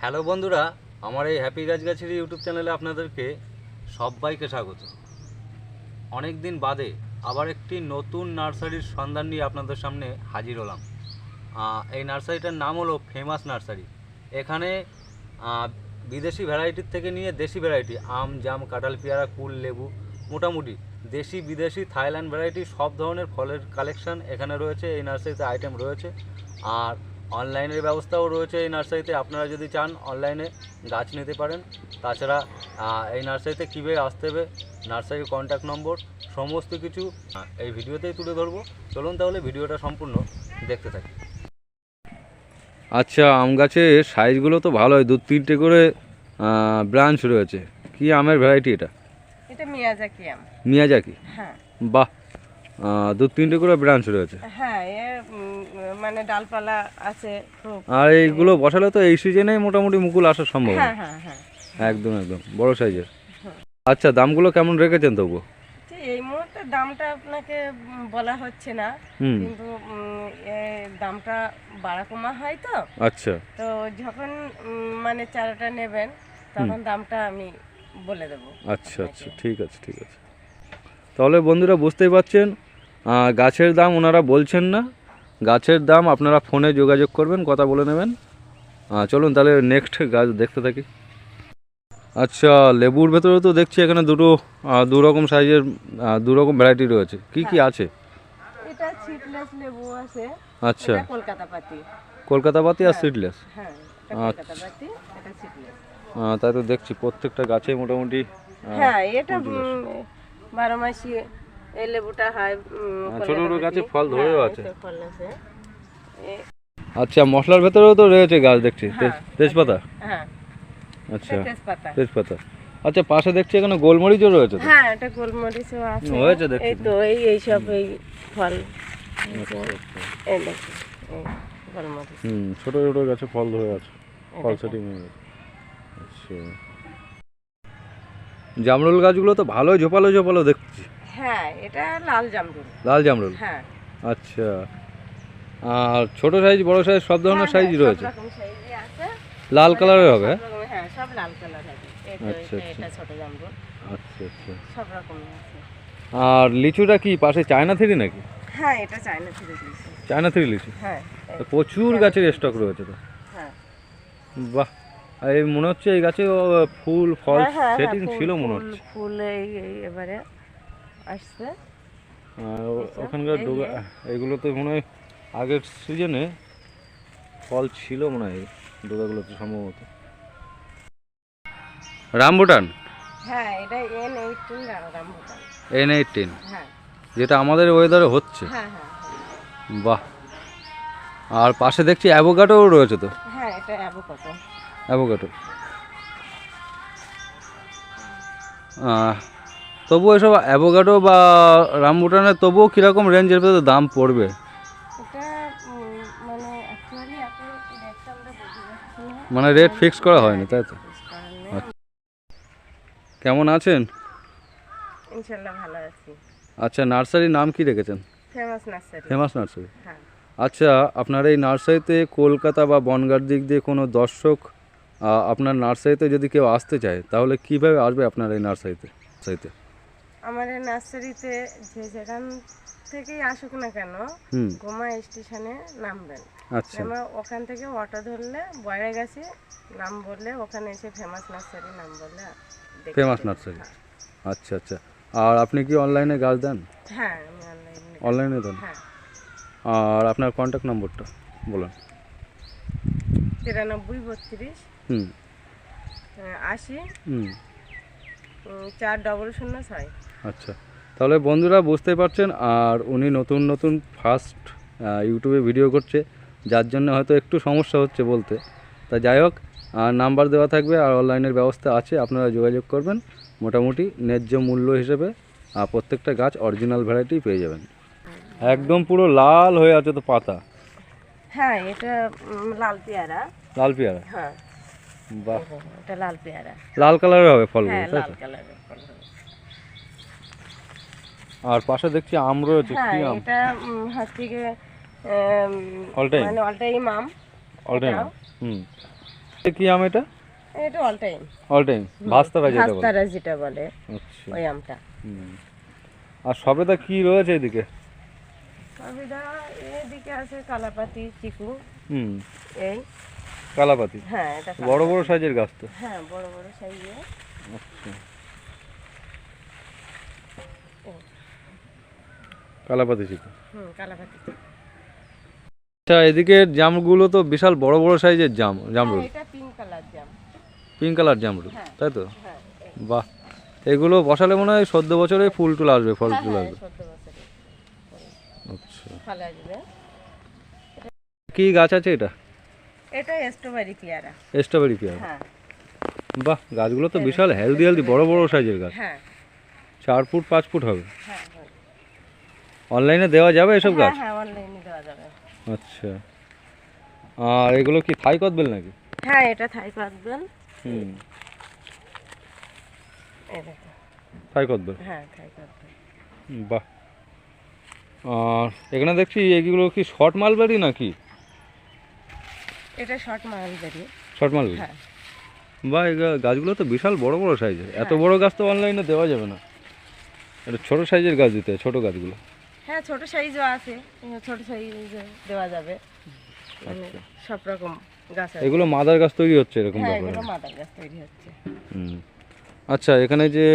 Hello বন্ধুরা, আমার এই হ্যাপি গাছগাছির ইউটিউব চ্যানেলে আপনাদেরকে সবাইকে স্বাগত। অনেক দিন বাদে আবার একটি নতুন নার্সারির সন্ধান নিয়ে আপনাদের সামনে হাজির হলাম। এই নার্সারিটার নাম হলো ফেমাস নার্সারি। এখানে বিদেশি ভ্যারাইটির থেকে নিয়ে দেশি ভ্যারাইটি, আম, জাম, কাঁঠাল, পেয়ারা, কুল, লেবু, মোটামুটি দেশি, বিদেশি, থাইল্যান্ড ভ্যারাইটি সব ধরনের ফলের কালেকশান এখানে রয়েছে, এই নার্সারিতে আইটেম রয়েছে। আর অনলাইনের ব্যবস্থাও রয়েছে এই নার্সারিতে। আপনারা যদি চান অনলাইনে গাছ নিতে পারেন। তাছাড়া এই নার্সারিতে কীভাবে আসতে হবে নার্সারির কন্ট্যাক্ট নম্বর সমস্ত কিছু এই ভিডিওতেই তুলে ধরবো। চলুন তাহলে ভিডিওটা সম্পূর্ণ দেখতে থাকি। আচ্ছা আম গাছের সাইজগুলো তো ভালোই। দু তিনটে করে ব্রাঞ্চ রয়েছে। কি আমের ভ্যারাইটি এটা? এটা মিয়াজাকি আম। মিয়াজাকি? হ্যাঁ। বাহ! দু তিনটে করে ব্রাঞ্চ রয়েছে। হ্যাঁ এ মানে ডালপালা আছে আর এইগুলো বসালে তো এই সিজনেই মোটামুটি মুকুল আসার সম্ভব। হ্যাঁ হ্যাঁ হ্যাঁ। একদম একদম। বড় সাইজের আচ্ছা দামগুলো কেমন রেখেছেন তবু? এই মুহূর্তে দামটা আপনাকে বলা হচ্ছে না। কিন্তু দামটা বাড়া কমা হয় তো। আচ্ছা। তো যখন মানে চারাটা নেবেন তখন দামটা আমি বলে দেবো আচ্ছা আচ্ছা। ঠিক আছে ঠিক আছে। তাহলে বন্ধুরা বুঝতেই পারছেন গাছের দাম ওনারা বলছেন না। গাছের দাম আপনারা ফোনে যোগাযোগ করবেন কথা বলে নেবেন। চলুন তাহলে নেক্সট গাছ দেখতে থাকি। আচ্ছা লেবুর ভেতরে তো দেখছি এখানে দুটো দু রকম সাইজের দু রকম ভ্যারাইটি রয়েছে। কি কি আছে? এটা সিডলেস লেবু আছে। আচ্ছা। কলকাতা পাতি। কলকাতা পাতি আর সিডলেস হ্যাঁ কলকাতা পাতি এটা সিডলেস তাই তো দেখছি প্রত্যেকটা গাছে মোটামুটি হ্যাঁ এটা বারো মাসি এই লেবুটা হয় হ্যাঁ, ছোট ছোট গাছে ফল ধরেও হ্যাঁ, আছে। ফল আছে। আচ্ছা মশলার ভেতরেও তো রয়েছে গাছ দেখছি। তেজ- তেজপাতা? হ্যাঁ। আচ্ছা তেজপাতা। তেজপাতা। আচ্ছা পাশে দেখছি এখানে গোলমরিচও রয়েছে হ্যাঁ এটা গোলমরিচও আছে। হয়েছে দেখছি। এই তো এই এই সব এই ফল। আচ্ছা, এই দেখো গোলমরিচ। হুম ছোট ছোট গাছে ফল ধরে আছে ফল সেটিং হয়ে গেছে। আচ্ছা। জামরুল গাছগুলো তো ভালোই ঝোপালো ঝোপালো দেখছি। হ্যাঁ এটা লাল জামরুল। লাল জামরুল? হ্যাঁ। আচ্ছা। আর ছোট সাইজ বড় সাইজ সব ধরনের হ্যাঁ, সাইজ হ্যাঁ, রয়েছে? সাইজই আছে। লাল কালারের হবে? হ্যাঁ সব লাল কালার আছে আচ্ছা, এটা- এটা ছোট জামরুল। আচ্ছা আচ্ছা। সব রকম আছে। আর লিচুটা কি পাশে চায়না থ্রি নাকি? হ্যাঁ এটা চায়না থ্রি লিচু। হ্যাঁ তো প্রচুর গাছের স্টক রয়েছে তো। হ্যাঁ। বাহ! এই মনে হচ্ছে এই গাছে ফুল ফল হ্যাঁ, হ্যাঁ, সেটিং ছিল মনে হচ্ছে। ফুল এই এবারে। আসছে। ওখানকার ডোগা এগুলো তো মনে হয় আগের সিজনে ফল ছিল মনে হয় ডোগাগুলোতে সম্ভবত। রামবুটান হ্যাঁ এটা N eighteen rambutan. N eighteen হ্যাঁ। যেটা আমাদের ওয়েদারে হচ্ছে? হ্যাঁ হ্যাঁ হ্যাঁ। বাহ। আর পাশে দেখছি অ্যাভোকাটোও রয়েছে তো? হ্যাঁ এটা অ্যাভোকাডো অ্যাভোকাটো তবুও এসব অ্যাভোকাডো বা রামবুটানের তবুও কীরকম রেঞ্জের ভেতরে দাম পড়বে? মানে না। মানে রেট ফিক্স করা হয়নি তাই তো? কেমন আছেন? ইনশাল্লাহ ভালো আছি। আচ্ছা নার্সারির নাম কি রেখেছেন? Famous nursery. Famous nursery. হ্যাঁ। আচ্ছা আপনার এই নার্সারিতে কলকাতা বা বনগার দিক দিয়ে কোনো দর্শক আপনার নার্সারিতে যদি কেউ আসতে চায় তাহলে কীভাবে আসবে আপনার এই নার্সারিতে? নার্সারিতে? এই নার্সারিতে যে যেখান থেকেই আসুক না কেন গোমা স্টেশনে নামবেন। আচ্ছা। ওখান থেকে অটো ধরলে বয়ে গেছে নাম বললে ওখানে এসে ফেমাস নার্সারি নাম বললে ফেমাস নার্সারি। আচ্ছা আচ্ছা। আর আপনি কি অনলাইনে গাছ দেন? হ্যাঁ আমি অনলাইনে অনলাইনে দেন? হ্যাঁ। আর আপনার কন্ট্যাক্ট নম্বরটা বলুন। তিরানব্বই বত্রিশ। হুম। আশি। হুম। চার ডবল শূন্য ছয়। আচ্ছা। তাহলে বন্ধুরা বুঝতে পারছেন আর উনি নতুন নতুন ফার্স্ট ইউটিউবে ভিডিও করছে যার জন্য হয়তো একটু সমস্যা হচ্ছে বলতে। তা যাই হোক আর নাম্বার দেওয়া থাকবে আর অনলাইনের ব্যবস্থা আছে আপনারা যোগাযোগ করবেন। মোটামুটি ন্যায্য মূল্য হিসেবে আর প্রত্যেকটা গাছ অরিজিনাল ভ্যারাইটি পেয়ে যাবেন। একদম পুরো লাল হয়ে আছে তো পাতা। হ্যাঁ এটা লাল পেয়ারা। লাল পেয়ারা? হ্যাঁ। বাহ। এটা লাল পেয়ারা। লাল কালারের হবে ফলগুলো হ্যাঁ তাই লাল তো? আর পাশে দেখছি আম রয়েছে হ্যাঁ কি আম? এটা হচ্ছে গিয়ে All time? মানে অল টাইম আম। অল টাইম হুম। কি আম এটা? এটা অল টাইম অল টাইম ভাস্তারা যেটা বলে হাস্তারা যেটা বলে ওই আমটা। হুম। আর সবেদা কি রয়েছে এদিকে? সুবিধা এদিকে আছে কালাপাতি চিকু। হুম। এই। কালাপাতি? হ্যাঁ এটা বড় বড় সাইজের গাছ তো? হ্যাঁ বড় বড় সাইজে আচ্ছা। কালাপাতি চিকু হুম কালাপাতি। আচ্ছা এদিকে জামগুলো তো বিশাল বড় বড় সাইজের জাম জামরুল। এটা পিঙ্ক কালার জাম। পিঙ্ক কালার জামরুল হ্যাঁ। তাই তো? হ্যাঁ বাহ এগুলো বসালে মনে হয় চোদ্দ বছরে ফুল টুল আসবে ফল হ্যাঁ টুল হ্যাঁ আসবে। আচ্ছা। কি গাছ আছে এটা? এটা স্ট্রবেরি পেয়ারা স্ট্রবেরি পেয়ারা হ্যাঁ। বাহ গাছগুলো তো বিশাল হেলদি হেলদি বড় বড় সাইজের গাছ। হ্যাঁ। চার ফুট পাঁচ ফুট হবে। হ্যাঁ হ্যাঁ। অনলাইনে দেওয়া যাবে এসব হ্যাঁ গাছ? হ্যাঁ অনলাইনে দেওয়া যাবে। আচ্ছা। আর এগুলো কি থাই কদবেল নাকি? হ্যাঁ এটা থাই হুম। থাই কদবেল হ্যাঁ থাই বাহ। আর এখানে দেখছি এগুলো কি শর্ট মালবেরি নাকি? এটা শর্ট মালবেরি। Short mulberry? হ্যাঁ। বা এই গাছগুলো তো বিশাল বড় বড় সাইজের। এত বড় গাছ তো অনলাইনে দেওয়া যাবে না। এটা ছোট সাইজের গাছ দিতে ছোট গাছগুলো। হ্যাঁ ছোট সাইজও আছে ছোট সাইজ দেওয়া যাবে। মানে সব রকম গাছ আছে। এগুলো মাদার গাছ তৈরি হচ্ছে এরকম হ্যাঁ এগুলো মাদার গাছ তৈরি হচ্ছে। হুম। আচ্ছা এখানে যে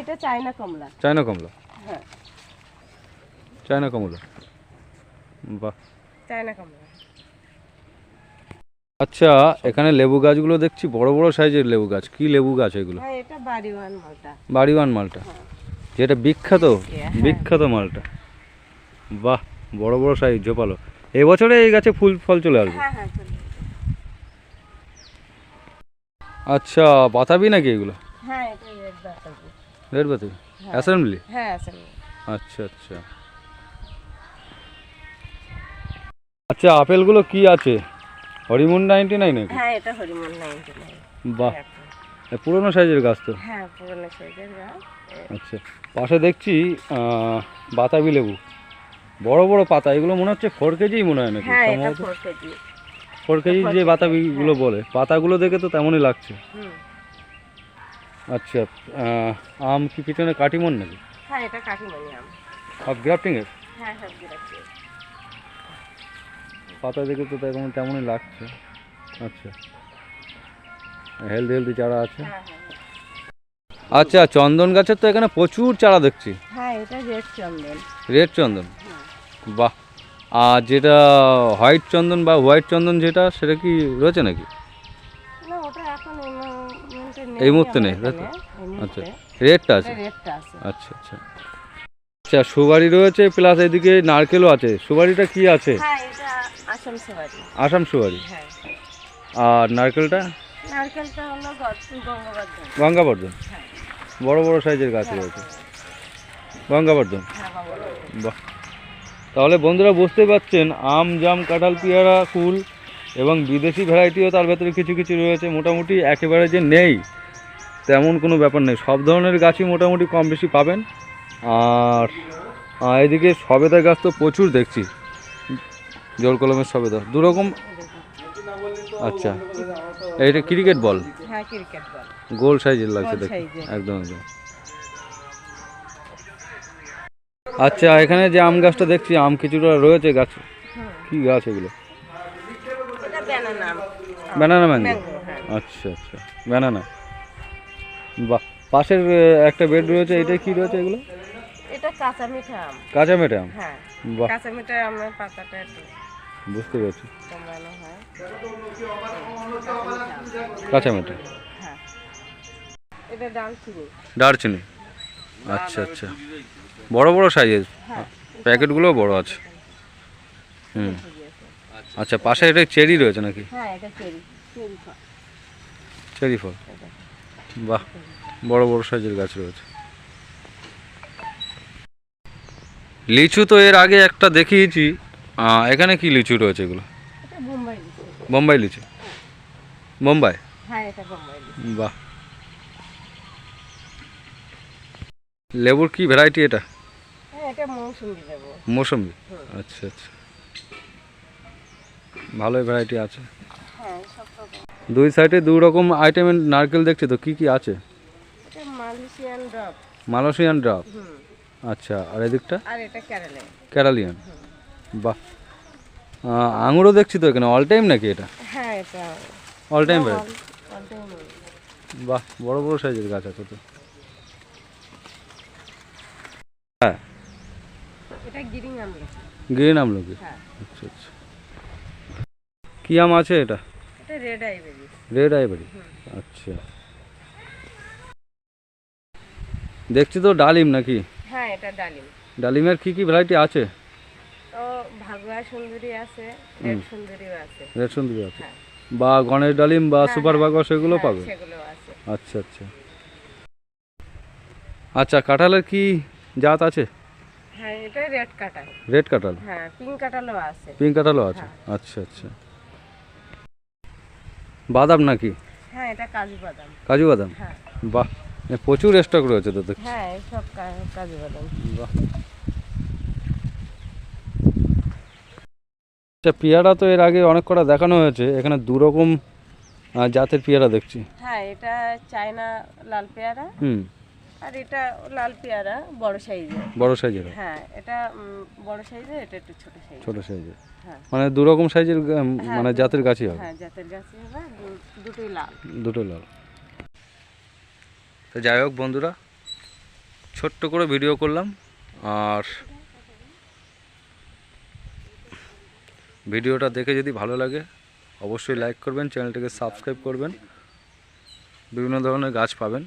এটা চায়না কমলা। চায়না কমলা? হ্যাঁ। চায়না কমলা। বাহ। চায়না কমলা। আচ্ছা এখানে লেবু গাছগুলো দেখছি বড় বড় সাইজের লেবু গাছ। কি লেবু গাছ এগুলো? হ্যাঁ এটা বাড়িওয়ান মালটা। বাড়িওয়ান মালটা। যেটা বিখ্যাত। বিখ্যাত মালটা। বাহ বড় বড় সাইজ ঝোপালো। এবছরে এই গাছে ফুল ফল চলে আসবে? হ্যাঁ হ্যাঁ। আচ্ছা বাতাবি নাকি এগুলো? রেড বাতাবি। অ্যাসেম্বলি হ্যাঁ। আচ্ছা আচ্ছা। আচ্ছা আপেলগুলো কি আছে? হরিমুন নাইনটি নাইন বাহ। পুরোনো সাইজের গাছ তো? হ্যাঁ পুরনো সাইজের গাছ। আচ্ছা পাশে দেখছি বাতাবি লেবু। বড় বড় পাতা এগুলো মনে হচ্ছে ফোর কেজি মনে হয় নাকি হ্যাঁ সম্ভবত? Four KG. যে বাতাবিগুলো বলে পাতাগুলো দেখে তো তেমনই লাগছে। আচ্ছা আম কি পিছনে কাটিমন নাকি? হ্যাঁ এটা কাকিমণি আম। সব গ্রাফটিংয়ের হ্যাঁ সব রাখছি পাতা দেখে তো তেমন তেমনই লাগছে। আচ্ছা হেলদি হেলদি চারা আছে। হ্যাঁ হ্যাঁ আচ্ছা চন্দন গাছের তো এখানে প্রচুর চারা দেখছি। হ্যাঁ এটা রেড চন্দন। রেড চন্দন? হ্যাঁ। বাহ। আর যেটা হোয়াইট চন্দন বা হোয়াইট চন্দন যেটা সেটা কি রয়েছে নাকি? না ওটা এখন এই মুহূর্তে নেই আচ্ছা। রেডটা আছে? এটা রেডটা আছে। আচ্ছা আচ্ছা। আচ্ছা সুবারি রয়েছে প্লাস এদিকে নারকেলও আছে। সুবারিটা কি আছে? হ্যাঁ আসাম সেবারি আসাম সুবারি হ্যাঁ। আর নারকেলটা? নারকেলটা হলো গঙ্গবর্ধন গঙ্গাবর্ধন? হ্যাঁ। বড় বড় সাইজের গাছ রয়েছে। গঙ্গাবর্ধন? হ্যাঁ বাহ। তাহলে বন্ধুরা বুঝতে পারছেন আম জাম কাঁঠাল পেয়ারা কুল এবং বিদেশি ভ্যারাইটিও তার ভেতরে কিছু কিছু রয়েছে। মোটামুটি একেবারে যে নেই তেমন কোনো ব্যাপার নেই। সব ধরনের গাছই মোটামুটি কম বেশি পাবেন। আর এদিকে সবেদা গাছ তো প্রচুর দেখছি। জল কলমের সবেদা দুরকম। আচ্ছা। এইটা ক্রিকেট বল? হ্যাঁ ক্রিকেট বল। গোল সাইজের লাগছে সাইজের। একদম একদম। আচ্ছা এখানে যে আম গাছটা দেখছি আম কিছুটা রয়েছে গাছ। কি গাছ এগুলো? ব্যানানা ম্যাঙ্গো আচ্ছা আচ্ছা। ব্যানানা বাহ পাশের একটা বেড রয়েছে এটা কি রয়েছে এগুলো? এটা কাঁচা মিঠা আম। কাঁচা মেটে আম? হ্যাঁ। কাঁচা মিঠা আমের পাতাটা একটু বুঝতে পেরেছি। হয়। কাঁচা মেটে হ্যাঁ। এটা ডালচিনি দারচিনি আচ্ছা আচ্ছা। বড় বড় সাইজের হ্যাঁ। প্যাকেটগুলো বড় আছে। হুম। আচ্ছা পাশে এটা চেরি রয়েছে নাকি? হ্যাঁ চেরি। ফল। বাহ বড় বড় সাইজের গাছ রয়েছে। লিচু তো এর আগে একটা দেখিয়েছি। এখানে কি লিচু রয়েছে এগুলো? বোম্বাই লিচু? বোম্বাই হ্যাঁ এটা বোম্বাই বাহ। লেবুর কি ভ্যারাইটি এটা? এটা মৌসুমি লেবু। আচ্ছা আচ্ছা। ভালোই ভ্যারাইটি আছে। হ্যাঁ দুই সাইডে দু রকম আইটেমের নারকেল দেখছি তো কি কি আছে? মালয়েশিয়ান ড্রাফ আচ্ছা আর এদিকটা? আর এটা কেরালে ক্যারালিয়ান বাহ। আঙুরও দেখছি তো এখানে। অল টাইম নাকি এটা? হ্যাঁ এটা। All time variety. বাহ বড় বড় সাইজের গাছ আছে তো। হ্যাঁ। এটা গ্রিন আমলকি। হ্যাঁ। আচ্ছা আচ্ছা। কি আম আছে এটা? এটা রেড আইভারি আচ্ছা। দেখছি তো ডালিম নাকি? হ্যাঁ এটা ডালিম। ডালিমের কি কি ভ্যারাইটি আছে? তো ভাগুয়া সুন্দরী আছে রেড সুন্দরীও আছে। রেড সুন্দরী আছে? হ্যাঁ। বা গণেশ ডালিম বা হ্যাঁ, সুপার হ্যাঁ। সেগুলো হ্যাঁ, পাবে? সেগুলো আছে। আচ্ছা আচ্ছা। আচ্ছা কাঁঠালের কি জাত আছে? হ্যাঁ এটা রেড কাঁঠাল। হ্যাঁ পিঙ্ক কাটালও আছে। পিঙ্ক কাঁঠালও আছে। আচ্ছা আচ্ছা। বাদাম নাকি? হ্যাঁ এটা কাজু বাদাম। কাজু বাদাম? হ্যাঁ। বাহ প্রচুর স্টক রয়েছে তো দেখছি। হ্যাঁ সব কাজু বাদাম। বাহ। আচ্ছা পেয়ারা তো এর আগে অনেক কটা দেখানো হয়েছে এখানে দু রকম জাতের পেয়ারা দেখছি। হ্যাঁ এটা চায়না লাল পেয়ারা হুম। আর এটা লাল পেয়ারা বড় সাইজের। বড় সাইজের হ্যাঁ এটা বড় সাইজের এটা একটু ছোট সাইজ ছোট সাইজের। হ্যাঁ। মানে দু রকম সাইজের হ্যাঁ, মানে জাতের গাছই হবে? হ্যাঁ জাতের গাছে হবে দুটোই লাল। দুটো লাল। তো যাই হোক বন্ধুরা ছোট্ট করে ভিডিও করলাম আর ভিডিওটা দেখে যদি ভালো লাগে, অবশ্যই লাইক করবেন চ্যানেলটাকে সাবস্ক্রাইব করবেন। বিভিন্ন ধরনের গাছ পাবেন।